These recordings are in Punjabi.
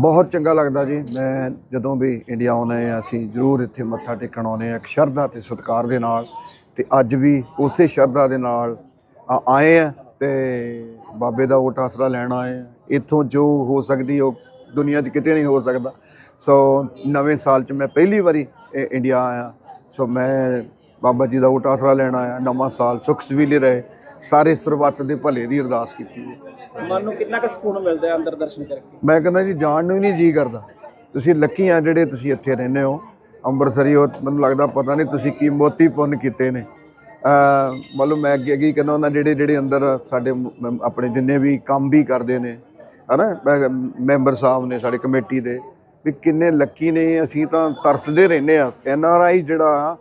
ਬਹੁਤ ਚੰਗਾ ਲੱਗਦਾ ਜੀ। ਮੈਂ ਜਦੋਂ ਵੀ ਇੰਡੀਆ ਆਉਂਦੇ ਹਾਂ, ਅਸੀਂ ਜ਼ਰੂਰ ਇੱਥੇ ਮੱਥਾ ਟੇਕਣ ਆਉਂਦੇ ਹਾਂ, ਇੱਕ ਸ਼ਰਧਾ ਤੇ ਸਤਿਕਾਰ ਦੇ ਨਾਲ ਤੇ ਅੱਜ ਵੀ ਉਸੇ ਸ਼ਰਧਾ ਦੇ ਨਾਲ ਆਏ ਆ ਤੇ ਬਾਬੇ ਦਾ ਓਟ ਆਸਰਾ ਲੈਣ ਆਏ ਆ ਇੱਥੋਂ ਜੋ ਹੋ ਸਕਦੀ ਉਹ ਦੁਨੀਆ 'ਚ ਕਿਤੇ ਨਹੀਂ ਹੋ ਸਕਦਾ। ਸੋ ਨਵੇਂ ਸਾਲ 'ਚ ਮੈਂ ਪਹਿਲੀ ਵਾਰੀ ਇ- ਇੰਡੀਆ ਆਇਆ। ਸੋ ਮੈਂ ਬਾਬਾ ਜੀ ਦਾ ਓਟ ਆਸਰਾ ਲੈਣ ਆਇਆ। ਨਵਾਂ ਸਾਲ ਸੁਖ ਸੁਵੀਲੇ ਰਹੇ। ਸਾਰੇ ਸਰਬੱਤ ਦੇ ਭਲੇ ਦੀ ਅਰਦਾਸ ਕੀਤੀ ਹੈ। ਮਨ ਨੂੰ ਕਿੰਨਾ ਕੁ ਸਕੂਨ ਮਿਲਦਾ ਹੈ ਅੰਦਰ ਦਰਸ਼ਨ ਕਰਕੇ? ਮੈਂ ਕਹਿੰਦਾ ਜੀ ਜਾਣ ਨੂੰ ਹੀ ਨਹੀਂ ਜੀ ਕਰਦਾ। ਤੁਸੀਂ ਲੱਕੀ ਆ ਜਿਹੜੇ ਤੁਸੀਂ ਇੱਥੇ ਰਹਿੰਦੇ ਹੋ ਅੰਮ੍ਰਿਤਸਰੀ ਹੋ ਮੈਨੂੰ ਲੱਗਦਾ ਪਤਾ ਨਹੀਂ ਤੁਸੀਂ ਕੀ ਮੋਤੀ ਪੁੰਨ ਕੀਤੇ ਨੇ। ਅ ਮਤਲਬ ਮੈਂ ਅੱਗੇ ਅੱਗੇ ਕਹਿੰਦਾ ਉਹਨਾਂ ਜਿਹੜੇ ਜਿਹੜੇ ਅੰਦਰ ਸਾਡੇ ਆਪਣੇ ਜਿੰਨੇ ਵੀ ਕੰਮ ਵੀ ਕਰਦੇ ਨੇ ਹਨਾ ਮੈਂਬਰ ਸਾਹਿਬ ਨੇ ਸਾਡੇ ਕਮੇਟੀ ਦੇ ਵੀ ਕਿੰਨੇ ਲੱਕੀ ਨੇ ਅਸੀਂ ਤਾਂ ਤਰਸਦੇ ਰਹਿੰਦੇ ਆ ਐਨ ਆਰ ਆਈ ਜਿਹੜਾ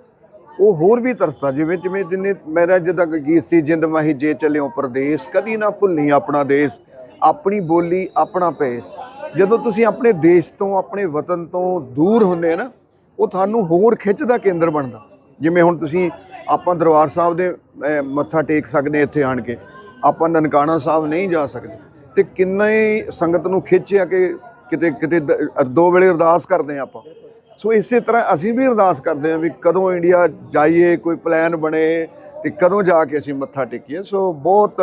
ਉਹ ਹੋਰ ਵੀ ਤਰਸਦਾ ਜਿਵੇਂ ਜਿਵੇਂ ਜਿੰਨੇ ਮੇਰਾ ਜਿੱਦਾਂ ਗੀਤ ਸੀ, ਜਿੰਦ ਮਾਹੀ ਜੇ ਚੱਲਿਓ ਪਰਦੇਸ, ਕਦੀ ਨਾ ਭੁੱਲੀ ਆਪਣਾ ਦੇਸ਼, ਆਪਣੀ ਬੋਲੀ, ਆਪਣਾ ਭੇਸ। ਜਦੋਂ ਤੁਸੀਂ ਆਪਣੇ ਦੇਸ਼ ਤੋਂ, ਆਪਣੇ ਵਤਨ ਤੋਂ ਦੂਰ ਹੁੰਦੇ ਆ ਨਾ, ਉਹ ਤੁਹਾਨੂੰ ਹੋਰ ਖਿੱਚ ਦਾ ਕੇਂਦਰ ਬਣਦਾ। ਜਿਵੇਂ ਹੁਣ ਤੁਸੀਂ, ਆਪਾਂ ਦਰਬਾਰ ਸਾਹਿਬ ਦੇ ਮੱਥਾ ਟੇਕ ਸਕਦੇ ਇੱਥੇ ਆਣ ਕੇ। ਆਪਾਂ ਨਨਕਾਣਾ ਸਾਹਿਬ ਨਹੀਂ ਜਾ ਸਕਦੇ। ਤੇ ਕਿੰਨਾ ਹੀ ਸੰਗਤ ਨੂੰ ਖਿੱਚਿਆ ਕਿ ਕਿਤੇ ਕਿਤੇ ਦ- ਦੋ ਵੇਲੇ ਅਰਦਾਸ ਕਰਦੇ ਆ ਆਪਾਂ। ਸੋ ਇਸੇ ਤਰ੍ਹਾਂ ਅਸੀਂ ਵੀ ਅਰਦਾਸ ਕਰਦੇ ਹਾਂ ਵੀ ਕਦੋਂ ਇੰਡੀਆ ਜਾਈਏ, ਕੋਈ ਪਲਾਨ ਬਣੇ ਤੇ ਕਦੋਂ ਜਾ ਕੇ ਅਸੀਂ ਮੱਥਾ ਟੇਕੀਏ। ਸੋ ਬਹੁਤ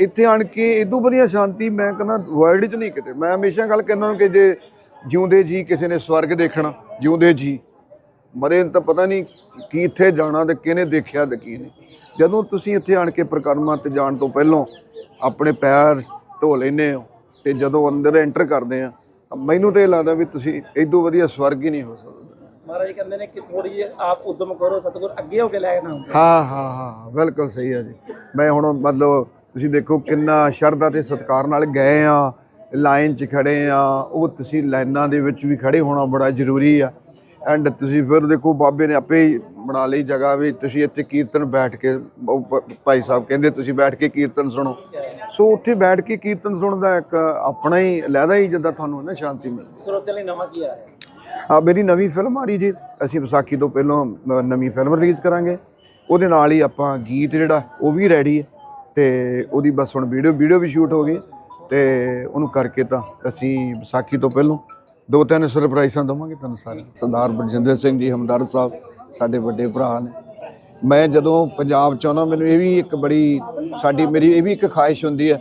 ਇੱਥੇ ਆਣ ਕੇ ਇਦੋਂ ਵਧੀਆ ਸ਼ਾਂਤੀ ਮੈਂ ਕਹਿੰਦਾ ਵਰਲਡ 'ਚ ਨਹੀਂ ਕਿਤੇ। ਮੈਂ ਹਮੇਸ਼ਾ ਗੱਲ ਕਹਿੰਦਾ ਕਿ ਜੇ ਜਿਉਂਦੇ ਜੀ ਕਿਸੇ ਨੇ ਸਵਰਗ ਦੇਖਣਾ, ਜਿਉਂਦੇ ਜੀ, ਮਰੇ ਤਾਂ ਪਤਾ ਨਹੀਂ ਕੀ ਇੱਥੇ ਜਾਣਾ ਤੇ ਕਿਹਨੇ ਦੇਖਿਆ ਤੇ ਕੀ ਨਹੀਂ। ਜਦੋਂ ਤੁਸੀਂ ਇੱਥੇ ਆਣ ਕੇ ਪ੍ਰਕਰਮਾਂ ਤੇ ਜਾਣ ਤੋਂ ਪਹਿਲਾਂ ਆਪਣੇ ਪੈਰ ਧੋ ਲੈਨੇ ਹੋ ਤੇ ਜਦੋਂ ਅੰਦਰ ਐਂਟਰ ਕਰਦੇ ਆ ਮੈਨੂੰ ਤਾਂ ਲੱਗਦਾ ਵੀ ਤੁਸੀਂ ਇਦੋਂ ਵਧੀਆ ਸਵਰਗ ਹੀ ਨਹੀਂ ਹੋ ਸਕਦਾ। ਮਹਾਰਾਜ ਕਹਿੰਦੇ ਨੇ ਕਿ ਥੋੜੀ ਜਿਹੀ ਆਪ ਉਦਮ ਕਰੋ ਸਤਿਗੁਰ ਅੱਗੇ ਹੋ ਕੇ ਲੈ ਆਉਂਦੇ। ਹਾਂ ਹਾਂ ਹਾਂ ਬਿਲਕੁਲ ਸਹੀ ਹੈ ਜੀ। ਮੈਂ ਹੁਣ ਮਤਲਬ ਤੁਸੀਂ ਦੇਖੋ ਕਿੰਨਾ ਸ਼ਰਧਾ ਤੇ ਸਤਿਕਾਰ ਨਾਲ ਗਏ ਆ ਲਾਈਨ 'ਚ ਖੜੇ ਆ ਉਹ ਤੁਸੀਂ ਲਾਈਨਾਂ ਦੇ ਵਿੱਚ ਵੀ ਖੜੇ ਹੋਣਾ ਬੜਾ ਜ਼ਰੂਰੀ ਆ। ਐਂਡ ਤੁਸੀਂ ਫਿਰ ਦੇਖੋ ਬਾਬੇ ਨੇ ਆਪੇ ਹੀ ਬਣਾ ਲਈ ਜਗ੍ਹਾ ਵੀ ਤੁਸੀਂ ਇੱਥੇ ਕੀਰਤਨ ਬੈਠ ਕੇ ਭਾਈ ਸਾਹਿਬ ਕਹਿੰਦੇ ਤੁਸੀਂ ਬੈਠ ਕੇ ਕੀਰਤਨ ਸੁਣੋ। ਸੋ ਉੱਥੇ ਬੈਠ ਕੇ ਕੀਰਤਨ ਸੁਣਨ ਦਾ ਇੱਕ ਆਪਣਾ ਹੀ ਲੈਦਾ ਹੀ ਜਿੱਦਾਂ ਤੁਹਾਨੂੰ ਨਾ ਸ਼ਾਂਤੀ ਮਿਲਦੀ। ਸਰੋਤਿਆਂ ਲਈ ਨਵਾਂ ਕੀ ਆ ਰਿਹਾ ਆ ਮੇਰੀ ਨਵੀਂ ਫਿਲਮ ਆ ਰਹੀ ਜੀ। ਅਸੀਂ ਵਿਸਾਖੀ ਤੋਂ ਪਹਿਲਾਂ ਨਵੀਂ ਫਿਲਮ ਰਿਲੀਜ਼ ਕਰਾਂਗੇ। ਉਹਦੇ ਨਾਲ ਹੀ ਆਪਾਂ ਗੀਤ ਜਿਹੜਾ ਉਹ ਵੀ ਰੈਡੀ ਹੈ। ਤੇ ਉਹਦੀ ਬਸ ਹੁਣ ਵੀਡੀਓ ਵੀਡੀਓ ਵੀ ਸ਼ੂਟ ਹੋ ਗਈ। ਤੇ ਉਹਨੂੰ ਕਰਕੇ ਤਾਂ ਅਸੀਂ ਵਿਸਾਖੀ ਤੋਂ ਪਹਿਲਾਂ ਦੋ ਤਿੰਨ ਸਰਪ੍ਰਾਈਜ਼ਾਂ ਦਵਾਂਗੇ ਤੁਹਾਨੂੰ ਸਾਰੇ। ਸਰਦਾਰ ਬਰਜਿੰਦਰ ਸਿੰਘ ਜੀ ਹਮਦਰ ਸਾਹਿਬ ਸਾਡੇ ਵੱਡੇ ਭਰਾ ਨੇ। ਮੈਂ ਜਦੋਂ ਪੰਜਾਬ ਚ ਆਉਣਾ ਮੈਨੂੰ ਇਹ ਵੀ ਇੱਕ ਬੜੀ ਸਾਡੀ, ਮੇਰੀ ਇਹ ਵੀ ਇੱਕ ਖਾਹਿਸ਼ ਹੁੰਦੀ ਹੈ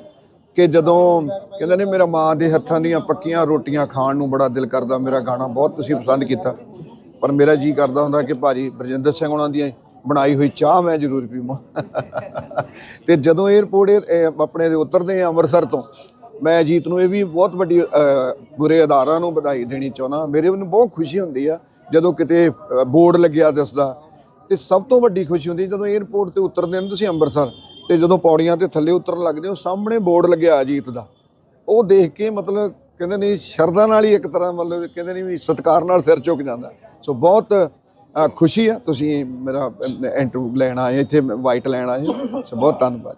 ਕਿ ਜਦੋਂ ਕਹਿੰਦੇ ਨੇ ਮੇਰਾ ਮਾਂ ਦੇ ਹੱਥਾਂ ਦੀਆਂ ਪੱਕੀਆਂ ਰੋਟੀਆਂ ਖਾਣ ਨੂੰ ਬੜਾ ਦਿਲ ਕਰਦਾ, ਮੇਰਾ ਗਾਣਾ ਬਹੁਤ ਤੁਸੀਂ ਪਸੰਦ ਕੀਤਾ। ਪਰ ਮੇਰਾ ਜੀ ਕਰਦਾ ਹੁੰਦਾ ਕਿ ਭਾਜੀ ਬਰਜਿੰਦਰ ਸਿੰਘ ਉਹਨਾਂ ਦੀਆਂ ਬਣਾਈ ਹੋਈ ਚਾਹ ਮੈਂ ਜ਼ਰੂਰ ਪੀਵਾਂ। ਤੇ ਜਦੋਂ 에어ਪੋਰਟ ਆਪਣੇ ਦੇ ਉਤਰਦੇ ਆ ਅੰਮ੍ਰਿਤਸਰ ਤੋਂ, ਮੈਂ ਅਜੀਤ ਨੂੰ ਇਹ ਵੀ ਬਹੁਤ ਵੱਡੀ ਬੁਰੇ ਅਦਾਰਾਂ ਨੂੰ ਵਧਾਈ ਦੇਣੀ ਚਾਹੁੰਦਾ। ਮੇਰੇ ਨੂੰ ਬਹੁਤ ਖੁਸ਼ੀ ਹੁੰਦੀ ਆ ਜਦੋਂ ਕਿਤੇ ਬੋਰਡ ਲੱਗਿਆ ਦਿਸਦਾ ਤੇ ਸਭ ਤੋਂ ਵੱਡੀ ਖੁਸ਼ੀ ਹੁੰਦੀ ਜਦੋਂ 에어ਪੋਰਟ ਤੇ ਉਤਰਦੇ ਨੇ ਤੁਸੀਂ ਅੰਮ੍ਰਿਤਸਰ ਤੇ ਜਦੋਂ ਪੌੜੀਆਂ ਤੇ ਥੱਲੇ ਉਤਰਨ ਲੱਗਦੇ ਹੋ, ਸਾਹਮਣੇ ਬੋਰਡ ਲੱਗਿਆ ਅਜੀਤ ਦਾ। ਉਹ ਦੇਖ ਕੇ ਮਤਲਬ ਕਹਿੰਦੇ ਨੇ ਸ਼ਰਧਾ ਨਾਲ ਹੀ ਇੱਕ ਤਰ੍ਹਾਂ ਮਤਲਬ ਕਹਿੰਦੇ ਨੇ ਵੀ ਸਤਿਕਾਰ ਨਾਲ ਸਿਰ ਝੁਕ ਜਾਂਦਾ। ਸੋ ਬਹੁਤ ਖੁਸ਼ੀ ਆ, ਤੁਸੀਂ ਮੇਰਾ ਇੰਟਰਵਿਊ ਲੈਣ ਆਏ ਇੱਥੇ ਵਾਈਟ ਲੈਣ ਆਏ ਸੋ ਬਹੁਤ ਧੰਨਵਾਦ।